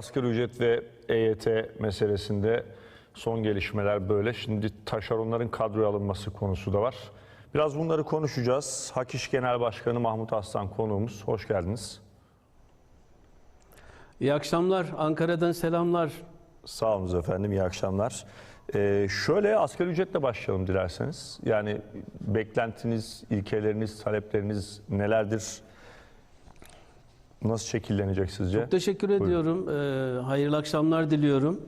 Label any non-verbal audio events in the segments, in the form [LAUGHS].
Asgari ücret ve EYT meselesinde son gelişmeler böyle. Şimdi taşeronların kadroya alınması konusu da var. Biraz bunları konuşacağız. Hak İş Genel Başkanı Mahmut Aslan konuğumuz. Hoş geldiniz. İyi akşamlar. Ankara'dan selamlar. Sağ olun efendim. İyi akşamlar. Ee, şöyle asgari ücretle başlayalım dilerseniz. Yani beklentiniz, ilkeleriniz, talepleriniz nelerdir? Nasıl şekillenecek sizce? Teşekkür ediyorum. Ee, hayırlı akşamlar diliyorum.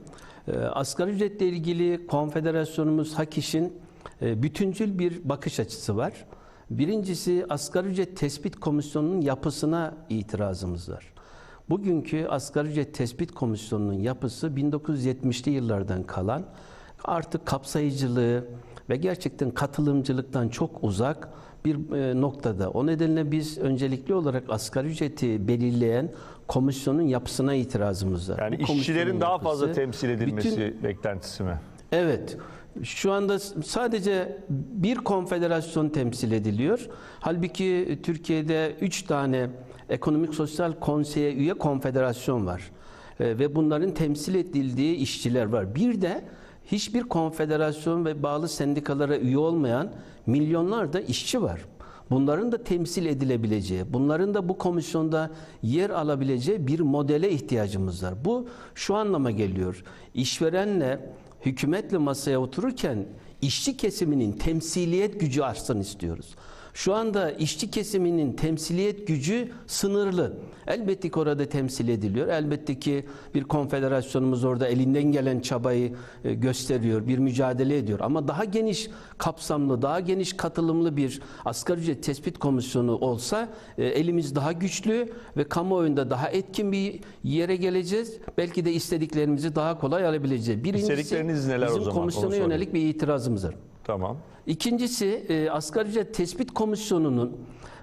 Ee, asgari ücretle ilgili konfederasyonumuz Hak İş'in e, bütüncül bir bakış açısı var. Birincisi asgari ücret tespit komisyonunun yapısına itirazımız var. Bugünkü asgari ücret tespit komisyonunun yapısı 1970'li yıllardan kalan artık kapsayıcılığı ve gerçekten katılımcılıktan çok uzak bir e, noktada. O nedenle biz öncelikli olarak asgari ücreti belirleyen komisyonun yapısına itirazımız var. Yani Bu işçilerin daha yapısı, fazla temsil edilmesi bütün- beklentisi mi? Evet. Şu anda sadece bir konfederasyon temsil ediliyor. Halbuki Türkiye'de üç tane ekonomik sosyal konseye üye konfederasyon var. Ee, Ve bunların temsil edildiği işçiler var. Bir de hiçbir konfederasyon ve bağlı sendikalara üye olmayan milyonlarca işçi var. Bunların da temsil edilebileceği, bunların da bu komisyonda yer alabileceği bir modele ihtiyacımız var. Bu şu anlama geliyor. İşverenle hükümetle masaya otururken işçi kesiminin temsiliyet gücü artsın istiyoruz. Şu anda işçi kesiminin temsiliyet gücü sınırlı. Elbette ki orada temsil ediliyor. Elbette ki bir konfederasyonumuz orada elinden gelen çabayı e, gösteriyor, bir mücadele ediyor. Ama daha geniş kapsamlı, daha geniş katılımlı bir asgari ücret tespit komisyonu olsa e, elimiz daha güçlü ve kamuoyunda daha etkin bir yere geleceğiz. Belki de istediklerimizi daha kolay alabileceğiz. Birincisi İstedikleriniz neler o bizim zaman? Onu komisyona yönelik bir itirazımız var. Tamam. İkincisi e, asgari ücret tespit komisyonunun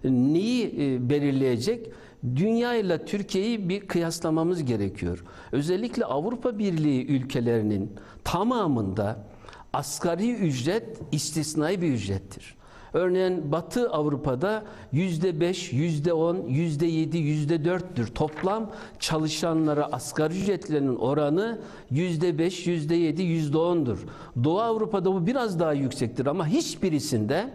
neyi e, belirleyecek? Dünya ile Türkiye'yi bir kıyaslamamız gerekiyor. Özellikle Avrupa Birliği ülkelerinin tamamında asgari ücret istisnai bir ücrettir. Örneğin Batı Avrupa'da yüzde beş, yüzde on, yüzde yedi, yüzde dörttür. Toplam çalışanlara asgari ücretlerinin oranı yüzde beş, yüzde yedi, yüzde ondur. Doğu Avrupa'da bu biraz daha yüksektir ama hiçbirisinde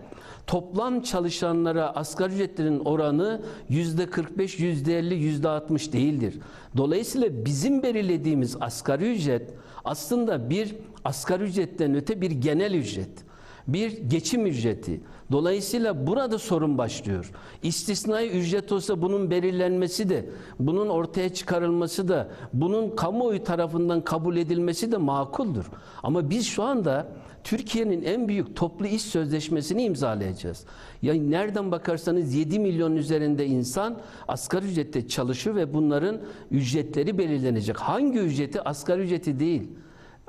toplam çalışanlara asgari ücretlerin oranı yüzde 45, yüzde 50, yüzde 60 değildir. Dolayısıyla bizim belirlediğimiz asgari ücret aslında bir asgari ücretten öte bir genel ücret bir geçim ücreti. Dolayısıyla burada sorun başlıyor. İstisnai ücret olsa bunun belirlenmesi de, bunun ortaya çıkarılması da, bunun kamuoyu tarafından kabul edilmesi de makuldür. Ama biz şu anda Türkiye'nin en büyük toplu iş sözleşmesini imzalayacağız. Yani nereden bakarsanız 7 milyon üzerinde insan asgari ücrette çalışıyor ve bunların ücretleri belirlenecek. Hangi ücreti? Asgari ücreti değil.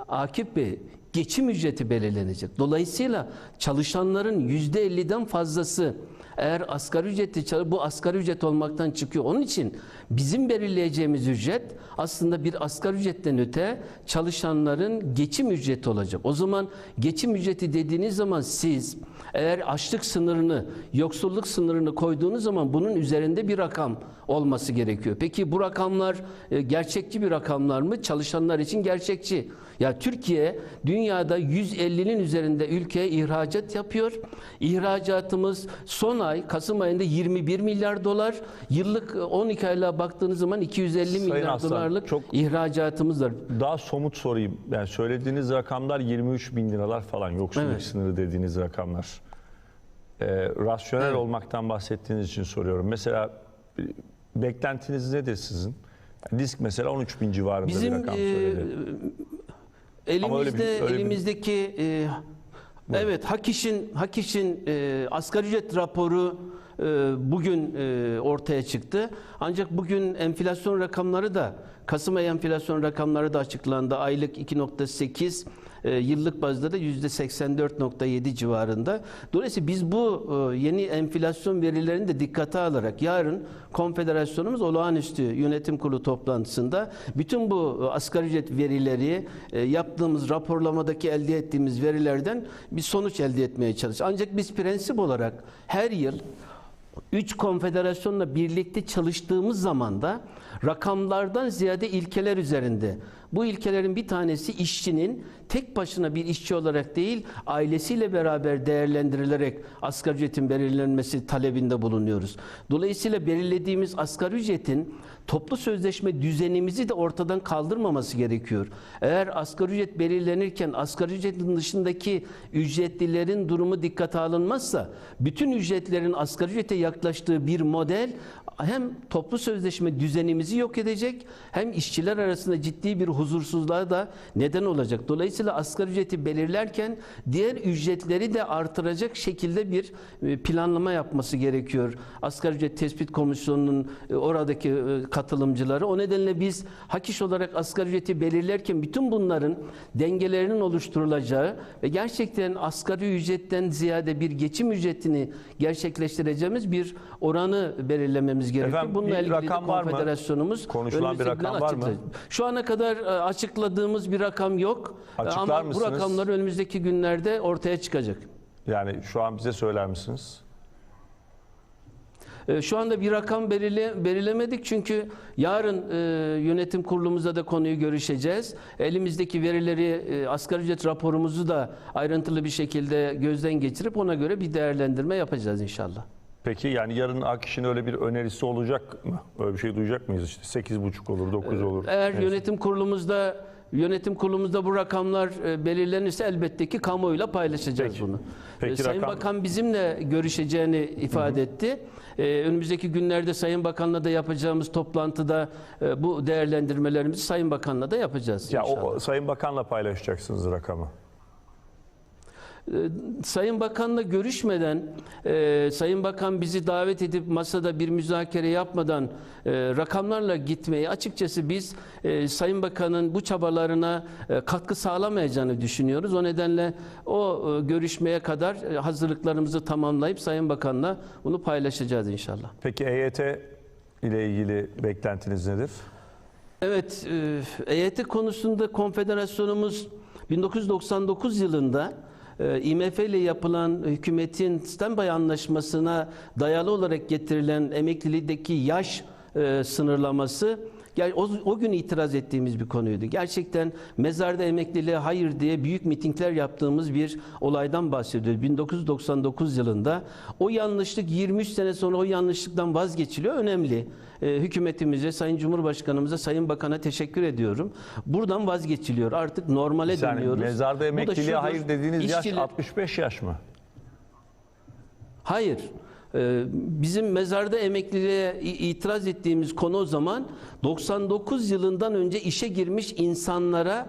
Akif Bey, geçim ücreti belirlenecek. Dolayısıyla çalışanların yüzde 50'den fazlası eğer asgari ücretli çalış bu asgari ücret olmaktan çıkıyor. Onun için bizim belirleyeceğimiz ücret aslında bir asgari ücretten öte çalışanların geçim ücreti olacak. O zaman geçim ücreti dediğiniz zaman siz eğer açlık sınırını, yoksulluk sınırını koyduğunuz zaman bunun üzerinde bir rakam olması gerekiyor. Peki bu rakamlar e, gerçekçi bir rakamlar mı? Çalışanlar için gerçekçi. Ya Türkiye dünyada 150'nin üzerinde ülkeye ihracat yapıyor. İhracatımız son ay Kasım ayında 21 milyar dolar. Yıllık e, 12 aylığa baktığınız zaman 250 Sayın milyar Aslan, dolarlık çok- ihracatımız var. Daha somut sorayım. Yani söylediğiniz rakamlar 23 bin liralar falan yoksulluk Evet. sınırı dediğiniz rakamlar. Ee, rasyonel Evet. olmaktan bahsettiğiniz için soruyorum. Mesela e, beklentiniz nedir sizin? Disk mesela 13 bin civarında bir Bizim rakam e, söyledi. Ama öyle bir- elimizde öyle bir- elimizdeki e, evet Hak İş'in Hak İş'in e, asgari ücret raporu e, bugün e, ortaya çıktı. Ancak bugün enflasyon rakamları da Kasım ayı enflasyon rakamları da açıklandı. Aylık 2.8 e, yıllık bazda da %84.7 civarında. Dolayısıyla biz bu e, yeni enflasyon verilerini de dikkate alarak yarın konfederasyonumuz olağanüstü yönetim kurulu toplantısında bütün bu e, asgari ücret verileri e, yaptığımız raporlamadaki elde ettiğimiz verilerden bir sonuç elde etmeye çalışacağız. Ancak biz prensip olarak her yıl üç konfederasyonla birlikte çalıştığımız zaman da rakamlardan ziyade ilkeler üzerinde. Bu ilkelerin bir tanesi işçinin tek başına bir işçi olarak değil, ailesiyle beraber değerlendirilerek asgari ücretin belirlenmesi talebinde bulunuyoruz. Dolayısıyla belirlediğimiz asgari ücretin toplu sözleşme düzenimizi de ortadan kaldırmaması gerekiyor. Eğer asgari ücret belirlenirken asgari ücretin dışındaki ücretlilerin durumu dikkate alınmazsa bütün ücretlerin asgari ücrete yaklaştığı bir model hem toplu sözleşme düzenimizi yok edecek hem işçiler arasında ciddi bir huzursuzluğa da neden olacak. Dolayısıyla asgari ücreti belirlerken diğer ücretleri de artıracak şekilde bir e, planlama yapması gerekiyor. Asgari ücret tespit komisyonunun e, oradaki e, katılımcıları. O nedenle biz hak iş olarak asgari ücreti belirlerken bütün bunların dengelerinin oluşturulacağı ve gerçekten asgari ücretten ziyade bir geçim ücretini gerçekleştireceğimiz bir oranı belirlememiz gerekiyor. Efendim, Bununla bir ilgili de rakam var mı? konfederasyonumuz Konuşulan bir rakam var mı? Şu ana kadar açıkladığımız bir rakam yok. E, Açıklar Ama mısınız? bu rakamlar önümüzdeki günlerde ortaya çıkacak. Yani şu an bize söyler misiniz? E, Şu anda bir rakam belirle, belirlemedik çünkü yarın e, yönetim kurulumuzda da konuyu görüşeceğiz. Elimizdeki verileri, e, asgari ücret raporumuzu da ayrıntılı bir şekilde gözden geçirip ona göre bir değerlendirme yapacağız inşallah. Peki yani yarın AKİŞ'in öyle bir önerisi olacak mı? Böyle bir şey duyacak mıyız işte 8,5 olur, 9 olur. Eğer Neyse. yönetim kurulumuzda yönetim kurulumuzda bu rakamlar e, belirlenirse elbette ki kamuoyuyla paylaşacağız Peki. bunu. Peki, E, Sayın rakam- Bakan bizimle görüşeceğini ifade etti. E, önümüzdeki günlerde Sayın Bakan'la da yapacağımız toplantıda e, bu değerlendirmelerimizi Sayın Bakan'la da yapacağız Ya inşallah. o Sayın Bakan'la paylaşacaksınız rakamı. Sayın Bakan'la görüşmeden, e, Sayın Bakan bizi davet edip masada bir müzakere yapmadan e, rakamlarla gitmeyi açıkçası biz e, Sayın Bakan'ın bu çabalarına e, katkı sağlamayacağını düşünüyoruz. O nedenle o e, görüşmeye kadar e, hazırlıklarımızı tamamlayıp Sayın Bakan'la bunu paylaşacağız inşallah. Peki EYT ile ilgili beklentiniz nedir? Evet, e, EYT konusunda konfederasyonumuz 1999 yılında IMF ile yapılan hükümetin standby anlaşmasına dayalı olarak getirilen emeklilikteki yaş e, sınırlaması yani o, o gün itiraz ettiğimiz bir konuydu. Gerçekten mezarda emekliliğe hayır diye büyük mitingler yaptığımız bir olaydan bahsediyoruz. 1999 yılında o yanlışlık 23 sene sonra o yanlışlıktan vazgeçiliyor. Önemli. Ee, hükümetimize, Sayın Cumhurbaşkanımıza, Sayın Bakan'a teşekkür ediyorum. Buradan vazgeçiliyor. Artık normale Yani dönüyoruz. mezarda emekliliğe şudur, hayır dediğiniz yaş işçiler- 65 yaş mı? Hayır. Ee, Bizim mezarda emekliliğe itiraz ettiğimiz konu o zaman 99 yılından önce işe girmiş insanlara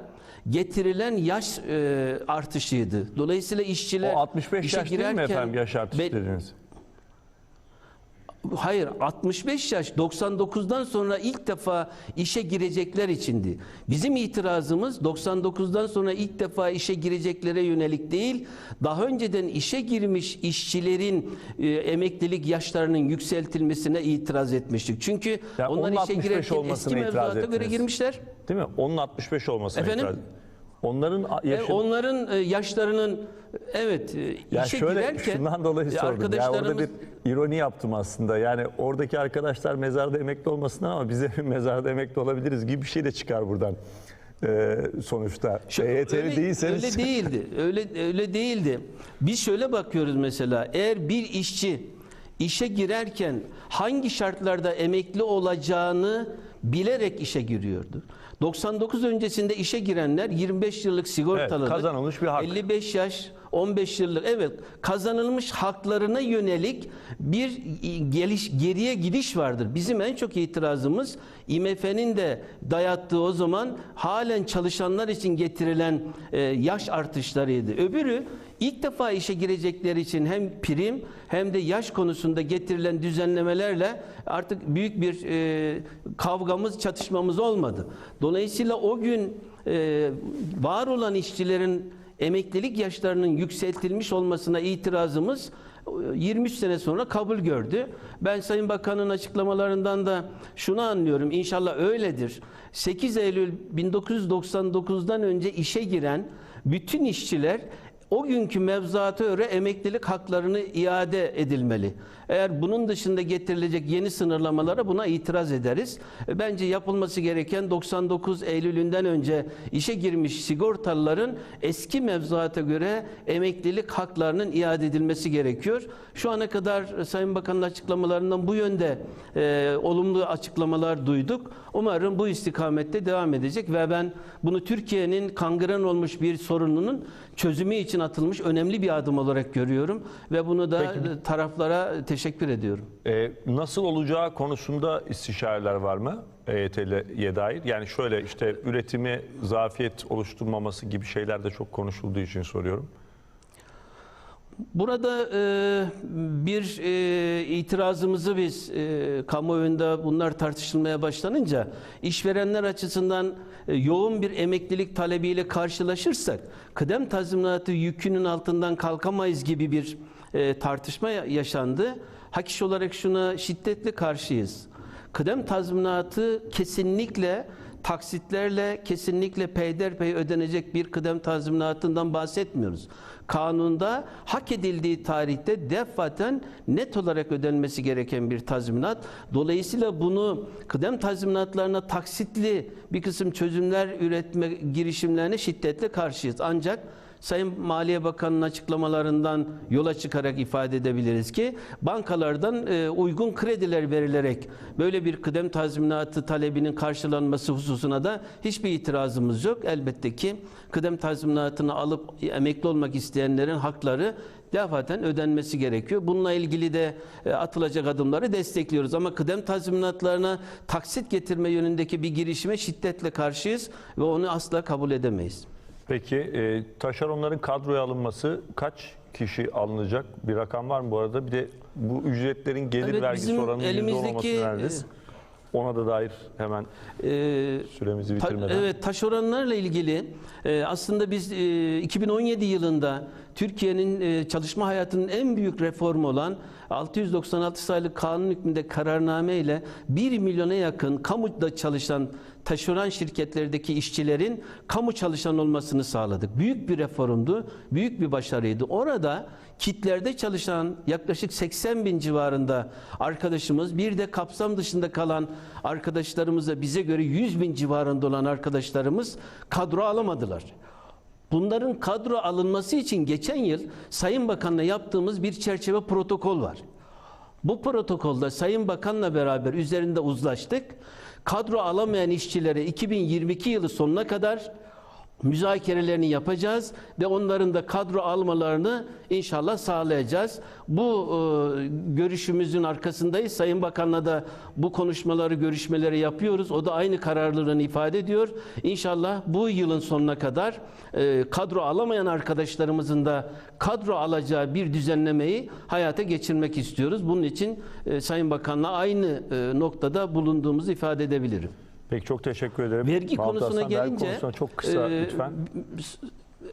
getirilen yaş e, artışıydı. Dolayısıyla işçiler O 65 işe yaş değil mi girerken efendim yaş artışı dediniz? Hayır 65 yaş 99'dan sonra ilk defa işe girecekler içindi. Bizim itirazımız 99'dan sonra ilk defa işe gireceklere yönelik değil, daha önceden işe girmiş işçilerin e, emeklilik yaşlarının yükseltilmesine itiraz etmiştik. Çünkü Ya onlar işe 65 girerken eski itiraz mevzuata göre girmişler. Değil mi? Onun 65 olmasına Efendim? itiraz. Onların a- E, onların e, yaşlarının evet e, Ya işe şöyle girerken şundan dolayı e, sordum. Ya orada arkadaşlarımız- bir ironi yaptım aslında. Yani oradaki arkadaşlar mezarda emekli olmasınlar ama biz de [LAUGHS] mezarda emekli olabiliriz gibi bir şey de çıkar buradan. Ee, sonuçta Şu- EYT'li öyle- değilseniz Öyle değildi. Öyle öyle değildi. Biz şöyle bakıyoruz mesela. Eğer bir işçi işe girerken hangi şartlarda emekli olacağını bilerek işe giriyordu. 99 öncesinde işe girenler 25 yıllık sigortalı. Evet, kazanılmış bir hak. 55 yaş 15 yıllık evet kazanılmış haklarına yönelik bir geliş geriye gidiş vardır. Bizim en çok itirazımız IMF'nin de dayattığı o zaman halen çalışanlar için getirilen e, yaş artışlarıydı. Öbürü ilk defa işe girecekleri için hem prim hem de yaş konusunda getirilen düzenlemelerle artık büyük bir e, kavgamız, çatışmamız olmadı. Dolayısıyla o gün e, var olan işçilerin emeklilik yaşlarının yükseltilmiş olmasına itirazımız e, 23 sene sonra kabul gördü. Ben Sayın Bakan'ın açıklamalarından da şunu anlıyorum. İnşallah öyledir. 8 Eylül 1999'dan önce işe giren bütün işçiler o günkü mevzuata göre emeklilik haklarını iade edilmeli. Eğer bunun dışında getirilecek yeni sınırlamalara buna itiraz ederiz. E, Bence yapılması gereken 99 Eylül'ünden önce işe girmiş sigortalıların eski mevzuata göre emeklilik haklarının iade edilmesi gerekiyor. Şu ana kadar e, Sayın Bakan'ın açıklamalarından bu yönde e, olumlu açıklamalar duyduk. Umarım bu istikamette devam edecek ve ben bunu Türkiye'nin kangren olmuş bir sorununun çözümü için atılmış önemli bir adım olarak görüyorum ve bunu da Peki. taraflara teşekkür ediyorum. Ee, nasıl olacağı konusunda istişareler var mı EYT'ye dair? Yani şöyle işte üretimi zafiyet oluşturmaması gibi şeyler de çok konuşulduğu için soruyorum. Burada e, bir e, itirazımızı biz e, kamuoyunda bunlar tartışılmaya başlanınca işverenler açısından e, yoğun bir emeklilik talebiyle karşılaşırsak kıdem tazminatı yükünün altından kalkamayız gibi bir e, tartışma ya- yaşandı. Hak iş olarak şuna şiddetle karşıyız. Kıdem tazminatı kesinlikle taksitlerle kesinlikle peyderpey ödenecek bir kıdem tazminatından bahsetmiyoruz. Kanunda hak edildiği tarihte defaten net olarak ödenmesi gereken bir tazminat. Dolayısıyla bunu kıdem tazminatlarına taksitli bir kısım çözümler üretme girişimlerine şiddetle karşıyız. Ancak Sayın Maliye Bakanı'nın açıklamalarından yola çıkarak ifade edebiliriz ki bankalardan e, uygun krediler verilerek böyle bir kıdem tazminatı talebinin karşılanması hususuna da hiçbir itirazımız yok. Elbette ki kıdem tazminatını alıp emekli olmak isteyenlerin hakları defaten ödenmesi gerekiyor. Bununla ilgili de e, atılacak adımları destekliyoruz. Ama kıdem tazminatlarına taksit getirme yönündeki bir girişime şiddetle karşıyız ve onu asla kabul edemeyiz. Peki e, taşeronların kadroya alınması kaç kişi alınacak? Bir rakam var mı bu arada? Bir de bu ücretlerin gelir Evet, vergisi oranının elimizdeki, olmaması neredeyiz? Ona da dair hemen Ee, süremizi Ta- bitirmeden. evet taşeronlarla ilgili e, aslında biz e, 2017 yılında Türkiye'nin e, çalışma hayatının en büyük reformu olan 696 sayılı kanun hükmünde kararname ile 1 milyona yakın kamuda çalışan taşeron şirketlerdeki işçilerin kamu çalışan olmasını sağladık. Büyük bir reformdu, büyük bir başarıydı. Orada kitlerde çalışan yaklaşık 80 bin civarında arkadaşımız, bir de kapsam dışında kalan arkadaşlarımız da bize göre 100 bin civarında olan arkadaşlarımız kadro alamadılar. Bunların kadro alınması için geçen yıl Sayın Bakan'la yaptığımız bir çerçeve protokol var. Bu protokolda Sayın Bakan'la beraber üzerinde uzlaştık. Kadro alamayan işçilere 2022 yılı sonuna kadar müzakerelerini yapacağız ve onların da kadro almalarını inşallah sağlayacağız. Bu e, görüşümüzün arkasındayız. Sayın Bakan'la da bu konuşmaları, görüşmeleri yapıyoruz. O da aynı kararlılığını ifade ediyor. İnşallah bu yılın sonuna kadar e, kadro alamayan arkadaşlarımızın da kadro alacağı bir düzenlemeyi hayata geçirmek istiyoruz. Bunun için e, Sayın Bakan'la aynı e, noktada bulunduğumuzu ifade edebilirim. Peki çok teşekkür ederim. Vergi Mahmut konusuna Aslan, vergi gelince konusuna çok kısa e, lütfen.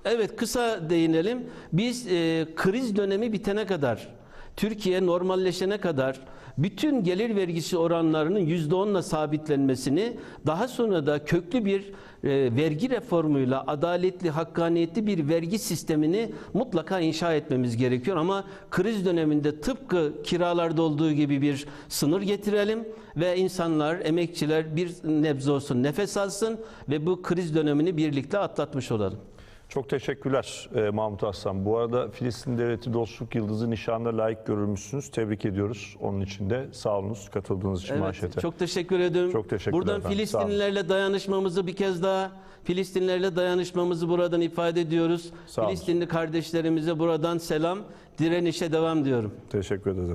Evet kısa değinelim. Biz e, kriz dönemi bitene kadar Türkiye normalleşene kadar bütün gelir vergisi oranlarının %10'la sabitlenmesini daha sonra da köklü bir e, vergi reformuyla adaletli, hakkaniyetli bir vergi sistemini mutlaka inşa etmemiz gerekiyor. Ama kriz döneminde tıpkı kiralarda olduğu gibi bir sınır getirelim ve insanlar, emekçiler bir nebze olsun nefes alsın ve bu kriz dönemini birlikte atlatmış olalım. Çok teşekkürler e, Mahmut Aslan. Bu arada Filistin Devleti Dostluk Yıldızı nişanına layık görülmüşsünüz. Tebrik ediyoruz onun için de. Sağ olunuz katıldığınız için manşete. Evet, çok teşekkür ediyorum. Çok teşekkürler Buradan efendim. Filistinlilerle dayanışmamızı bir kez daha Filistinlerle dayanışmamızı buradan ifade ediyoruz. Sağ. Filistinli kardeşlerimize buradan selam, direnişe devam diyorum. Teşekkür ederiz efendim.